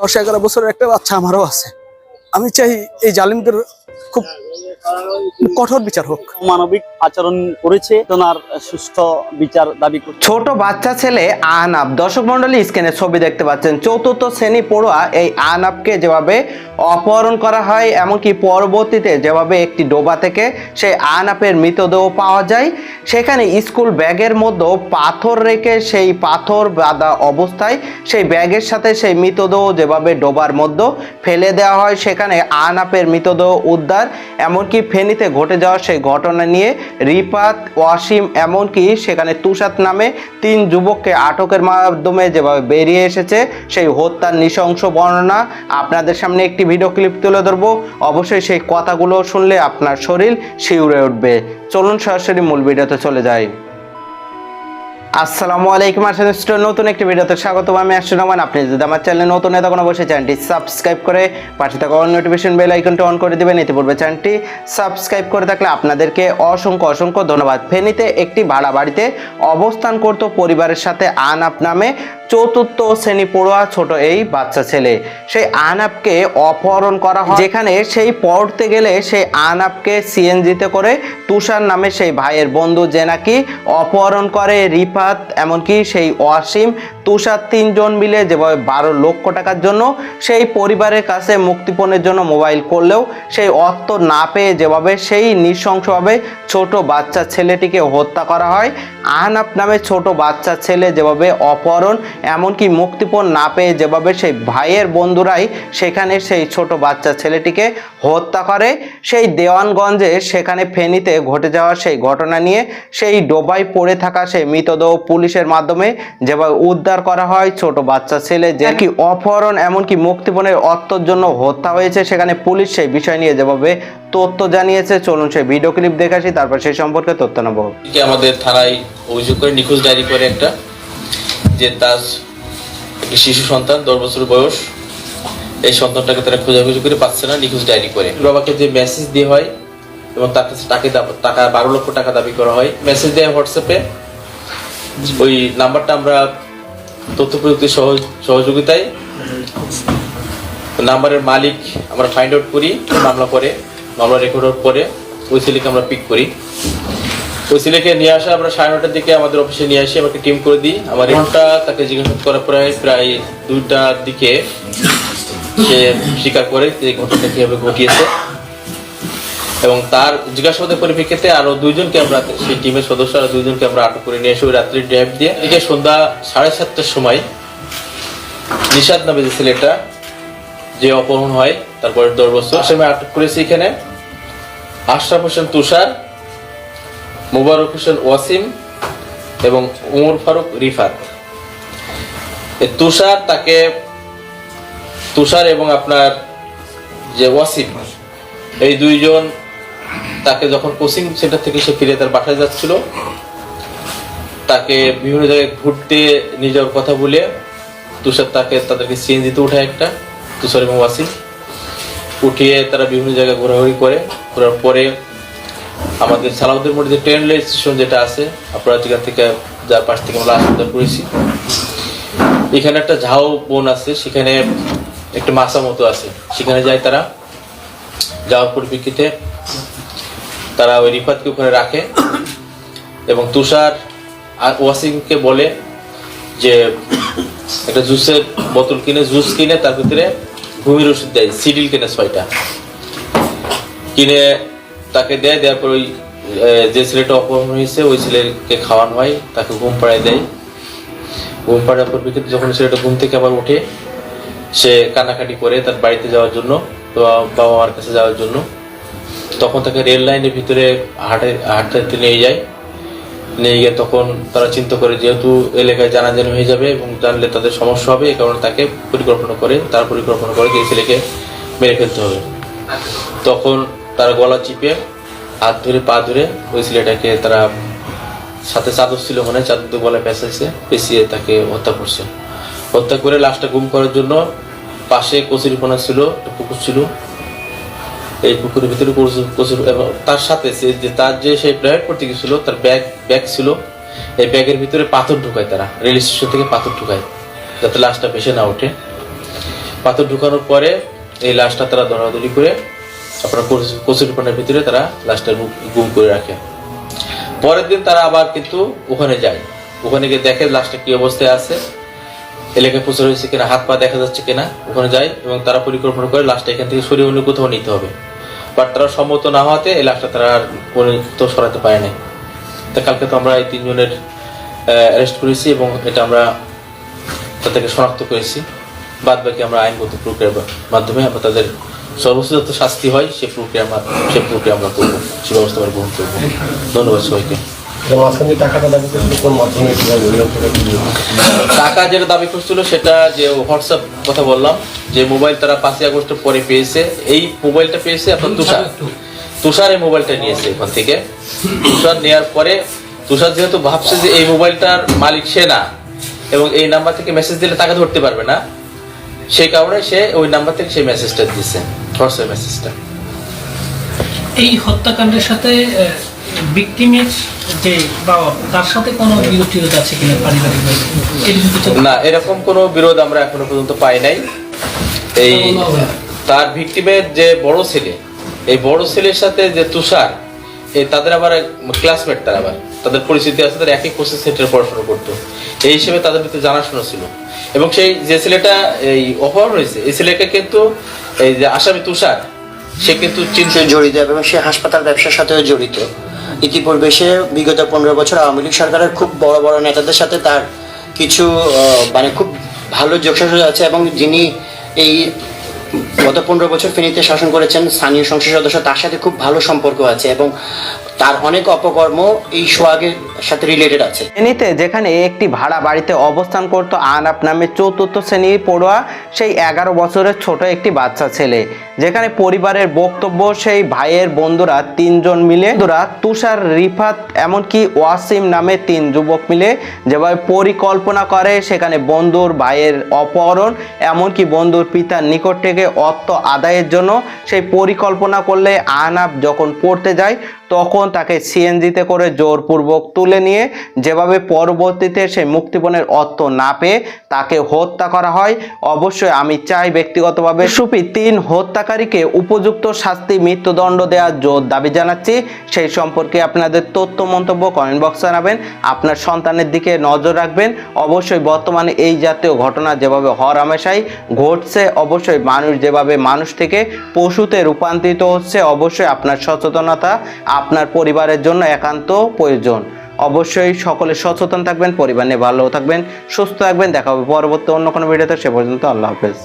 দশ এগারো বছরের একটা বাচ্চা আমারও আছে। আমি চাই এই জালিমদের খুব কঠোর বিচার হোক। মানবিক আচরণ করেছে ওনার সুস্থ বিচার দাবি করছে। ছোট বাচ্চা ছেলে আনাব দর্শক মন্ডলী স্ক্রিনে ছবি দেখতে পাচ্ছেন। চতুর্থ শ্রেণি পড়ুয়া এই আনাবকে যেভাবে অপহরণ করা হয় এমনকি পরবর্তীতে যেভাবে একটি ডোবা থেকে সেই আনাপের মৃতদেহ পাওয়া যায় সেখানে স্কুল ব্যাগের মধ্যে পাথর রেখে সেই পাথর বাঁধা অবস্থায় সেই ব্যাগের সাথে সেই মৃতদেহ যেভাবে ডোবার মধ্যে ফেলে দেওয়া হয় সেখানে আনাপের মৃতদেহ উদ্ধার এমনকি ফেনীতে ঘটে যাওয়া সেই ঘটনা নিয়ে রিপাত, ওয়াসিম, এমনকি সেখানে তুষাত নামে তিন যুবককে আটকের মাধ্যমে যেভাবে বেরিয়ে এসেছে, সেই হত্যার নৃশংস বর্ণনা আপনাদের সামনে একটি ভিডিও ক্লিপ তুলে ধরবো। অবশ্যই সেই কথাগুলো শুনলে আপনার শরীর শিউরে উঠবে। চলুন সরাসরি মূল ভিডিওতে চলে যাই। আসসালামু আলাইকুম আসাদ নতুন একটি ভিডিওতে স্বাগত আমি আসলে রহমান। আপনি যদি আমার চ্যানেলে নতুন হয় তখন অবশ্যই চ্যানেলটি সাবস্ক্রাইব করে পাশে থাকা অল নোটিফিকেশন বেল আইকনটি অন করে দেবেন। এতে পূর্বে চ্যানেলটি সাবস্ক্রাইব করে থাকলে আপনাদেরকে অসংখ্য অসংখ্য ধন্যবাদ। ফেনীতে একটি ভাড়া বাড়িতে অবস্থান করত পরিবারের সাথে আনাপ নামে চতুর্থ শ্রেণি পড়ুয়া ছোট এই বাচ্চা ছেলে। সেই আনাপকে অপহরণ করা হয়। যেখানে সেই পড়তে গেলে সেই আনাপকে সিএনজিতে করে তুষার নামে সেই ভাইয়ের বন্ধু যে নাকি অপহরণ করে। রিফাত এমনকি সেই অসীম, তুষার তিনজন মিলে যেভাবে বারো লক্ষ টাকার জন্য সেই পরিবারের কাছে মুক্তিপণের জন্য মোবাইল করলেও সেই অর্থ না পেয়ে যেভাবে সেই নৃশংসভাবে ছোট বাচ্চা ছেলেটিকে হত্যা করা হয়। আহনাপ নামে ছোট বাচ্চা ছেলে যেভাবে অপহরণ এমনকি মুক্তিপণ না পেয়ে যেভাবে সেই ভাইয়ের বন্ধুরাই সেখানে সেই ছোট বাচ্চা ছেলেটিকে হত্যা করে, সেই দেওয়ানগঞ্জে সেখানে ফেনীতে ঘটে যাওয়া সেই ঘটনা নিয়ে সেই ডোবায় পড়ে থাকা সেই মৃতদেহ পুলিশের মাধ্যমে যেভাবে উদ্ধার করা হয় ছোট বাচ্চা ছেলে, যে কি অপহরণ এমনকি মুক্তিপণের অর্থর জন্য হত্যা হয়েছে, সেখানে পুলিশ সেই বিষয় নিয়ে যেভাবে তথ্য জানিয়েছে। চলুন সেই ভিডিও ক্লিপ দেখে আসি, তারপর সেই সম্পর্কে তথ্য নেব। আমাদের থানায় অভিযোগ করে নিখোঁজ ডায়েরি করে একটা যে তার একটি শিশু সন্তান, দশ বছর বয়স, এই সন্তানটাকে তারা খোঁজাখুঁজি করে পাচ্ছে না, নিখোঁজ ডায়েরি করে। বাবাকে যে মেসেজ দিয়ে হয় এবং তার কাছে টাকা দাব- টাকা, বারো লক্ষ টাকা দাবি করা হয় মেসেজ দেয় হোয়াটসঅ্যাপে ওই নাম্বারটা আমরা তথ্য প্রযুক্তির সহজ, সহযোগিতায় নাম্বারের মালিক আমরা ফাইন্ড আউট করি, মামলা করে, মামলা রেকর্ড আউট করে, ওই ছেলেকে আমরা পিক করি। ওই ছেলেকে নিয়ে আসা আমরা সাড়ে নটার দিকে আমাদের অফিসে নিয়ে আসি আমাকে টিম করে দিই। আমার ঘণ্টা তাকে জিজ্ঞাসা করার পরে প্রায় দুইটার দিকে সে স্বীকার করে যে ঘটনাটা কীভাবে ঘটিয়েছে। এবং তার জিজ্ঞাসাবাদের পরিপ্রেক্ষিতে আরও দুইজনকে আমরা সেই টিমের সদস্য আরও দুইজনকে আমরা আটক করে নিয়ে এসে ওই রাত্রি ড্রাইভ দিয়ে। এদিকে সন্ধ্যা সাড়ে সাতটার সময় নিষাদ নামে যে ছেলেটা যে অপহরণ হয় তারপরে দশ বছর আমি আটক করেছি এখানে। আশরাফ হোসেন তুষার মুবারক হোসেন ওয়াসিম এবং উমর ফারুক রিফাত। তুষার তাকে, তুষার এবং আপনার যে ওয়াসিম, এই দুইজন তাকে যখন কোচিং সেন্টার থেকে সে ফিরে তার বাসায় যাচ্ছিল, তাকে বিভিন্ন জায়গায় ঘুরতে নিয়ে কথা বলে তুষার তাকে তাদেরকে সিএনজিতে উঠায় একটা, তুষার এবং ওয়াসিম। উঠিয়ে তারা বিভিন্ন জায়গায় ঘোরাঘুরি করে, ঘোরার পরে আমাদের সালাউদ্দিন মোড়ে যে ট্রেন রেল স্টেশন যেটা আছে, আপনারা যেখান থেকে যার পাশ থেকে আমরা আসা করেছি, এখানে একটা ঝাউ বন আছে, সেখানে একটা মাছা মতো আছে। সেখানে যায় তারা, যাওয়ার পরিপ্রেক্ষিতে তারা ওই রিফাতকে ওখানে রাখে এবং তুষার আর ওয়াসিমকে বলে যে একটা জুসের বোতল কিনে, জুস কিনে তার ভিতরে ঘুমির ওষুধ দেয়, সিডিল কিনে ছয়টা। কিনে তাকে দেয়, দেওয়ার পর ওই যে ছেলেটা অপহরণ হয়েছে, ওই ছেলেকে খাওয়ানো হয়, তাকে ঘুম পাড়ায় দেয়। ঘুম পাড়ার পর বিকেলে যখন ছেলেটা ঘুম থেকে আবার উঠে সে কানাকাটি করে তার বাড়িতে যাওয়ার জন্য বাবা মার কাছে যাওয়ার জন্য। তখন তাকে রেল লাইনের ভিতরে হাঁটে, হাঁটতে নিয়ে যায়। নিয়ে গিয়ে তখন তারা চিন্তা করে যেহেতু এলাকায় জানা জানাজানি হয়ে যাবে এবং জানলে তাদের সমস্যা হবে, এই কারণে তাকে পরিকল্পনা করে, তার পরিকল্পনা করে যে ছেলেকে মেরে ফেলতে হবে। তখন তারা গলা চিপে, হাত ধরে, পা ধরে ওই ছেলেটাকে তারা সাথে চাদর ছিল মনে, চাদর দিয়ে গলায় পেঁচাইছে, পেঁচিয়ে তাকে হত্যা করছে। হত্যা করে লাশটা গুম করার জন্য পাশে কচুরিপনা ছিল পুকুর ছিল। এই পুকুরের ভিতরে কচু- কচুর এবং তার সাথে সে যে, তার যে সেই প্রাইভেট করতে গেছিল তার ব্যাগ ব্যাগ ছিল, এই ব্যাগের ভিতরে পাথর ঢুকায় তারা, রেল স্টেশন থেকে পাথর ঢুকায়, যাতে লাশটা ভেসে না ওঠে। পাথর ঢুকানোর পরে এই লাশটা তারা দরাদরি করে আপনার কচু- কচুরিপানার ভিতরে তারা লাশটা গুম করে রাখে। পরের দিন তারা আবার কিন্তু ওখানে যায়। ওখানে গিয়ে দেখে লাশটা কি অবস্থায় আছে। এলাকায় প্রচার হয়েছে কিনা, হাত পা দেখা যাচ্ছে কিনা, ওখানে যায় এবং তারা পরিকল্পনা করে লাশটা এখান থেকে সরিয়ে অন্য কোথাও নিতে হবে। বাট তারা সম্মত না হওয়াতে এই লাশটা তারা আর কোনো সরাতে পারে নাই। তা কালকে তো আমরা এই তিনজনের অ্যারেস্ট করেছি এবং এটা আমরা তাদেরকে শনাক্ত করেছি। বাদ বাকি আমরা আইনগত প্রক্রিয়ার মাধ্যমে আমরা তাদের যত শাস্তি হয় সে প্রক্রিয়া আমরা সে প্রক্রিয়া আমরা করব সে ব্যবস্থা আমরা গ্রহণ করব। ধন্যবাদ সবাইকে? টাকা যেটা দাবি করছিল সেটা যে হোয়াটসঅ্যাপ কথা বললাম যে মোবাইল তারা পাঁচই আগস্টের পরে পেয়েছে এই মোবাইলটা পেয়েছে আপনার তুষার তুষার। এই মোবাইলটা নিয়েছে ওখান থেকে। তুষার নেওয়ার পরে তুষার যেহেতু ভাবছে যে এই মোবাইলটার মালিক সে না এবং এই নাম্বার থেকে মেসেজ দিলে তাকে ধরতে পারবে না সেই কারণে সে ওই নাম্বার থেকে সেই মেসেজটা দিচ্ছে হোয়াটসঅ্যাপ মেসেজটা এই হত্যাকাণ্ডের সাথে ভিকটিমের যে বাবা তার সাথে কোনো বিরোধ টিরোধ আছে কিনা পারিবারিক না এরকম কোনো বিরোধ আমরা এখনও পর্যন্ত পাই নাই। এই তার ভিকটিমের যে বড় ছেলে এই বড় ছেলের সাথে যে তুষার এই তাদের আবার ক্লাসমেট তারা আবার। তাদের পরিচিতি আছে তারা একই কোচিং সেন্টারে পড়াশোনা করতো। এই হিসেবে তাদের ভিতরে জানাশোনা ছিল। এবং সেই যে ছেলেটা এই অপহরণ হয়েছে, এই ছেলেকে কিন্তু এই যে আসামি তুষার, সে কিন্তু চিন্তায় জড়িত এবং সে হাসপাতাল ব্যবসার সাথেও জড়িত। ইতিপূর্বে সে বিগত পনেরো বছর আওয়ামী লীগ সরকারের খুব বড় বড় নেতাদের সাথে তার কিছু মানে খুব ভালো যোগসাজ আছে এবং যিনি এই গত পনেরো বছর ফেনীতে শাসন করেছেন স্থানীয় সংসদ সদস্য। তার সাথে খুব ভালো সম্পর্ক আছে এবং তার অনেক অপকর্ম এই সোহাগের সাথে রিলেটেড আছে। ফেনীতে যেখানে একটি ভাড়া বাড়িতে অবস্থান করত আনাপ নামে চতুর্থ শ্রেণির পড়ুয়া, সেই এগারো বছরের ছোট একটি বাচ্চা ছেলে। যেখানে পরিবারের বক্তব্য, সেই ভাইয়ের বন্ধুরা তিনজন মিলে, বন্ধুরা তুষার, রিফাত, এমনকি ওয়াসিম নামে তিন যুবক মিলে যেভাবে পরিকল্পনা করে, সেখানে বন্ধুর ভাইয়ের অপহরণ, এমনকি বন্ধুর পিতার নিকট থেকে অর্থ আদায়ের জন্য সেই পরিকল্পনা করলে আহনাব যখন পড়তে যায়, তখন তাকে সিএনজিতে করে জোরপূর্বক তুলে নিয়ে যেভাবে পরবর্তীতে সেই মুক্তিপণের অর্থ না পেয়ে তাকে হত্যা করা হয়, অবশ্যই আমি চাই ব্যক্তিগতভাবে সুপি তিন হত্যাকারীকে উপযুক্ত শাস্তি, মৃত্যুদণ্ড দেওয়ার জোর দাবি জানাচ্ছি। সেই সম্পর্কে আপনাদের তথ্য মন্তব্য কমেন্ট বক্স জানাবেন। আপনার সন্তানের দিকে নজর রাখবেন। অবশ্যই বর্তমানে এই জাতীয় ঘটনা যেভাবে হরহামেশাই ঘটছে, অবশ্যই মানুষ যেভাবে মানুষ থেকে পশুতে রূপান্তরিত হচ্ছে, অবশ্যই আপনার সচেতনতা, আপনার পরিবারের জন্য একান্ত প্রয়োজন। অবশ্যই সকলে সচেতন থাকবেন, পরিবার নিয়ে ভালো থাকবেন, সুস্থ থাকবেন, দেখা হবে পরবর্তী অন্য কোনো ভিডিওতে, সে পর্যন্ত আল্লাহ হাফেজ।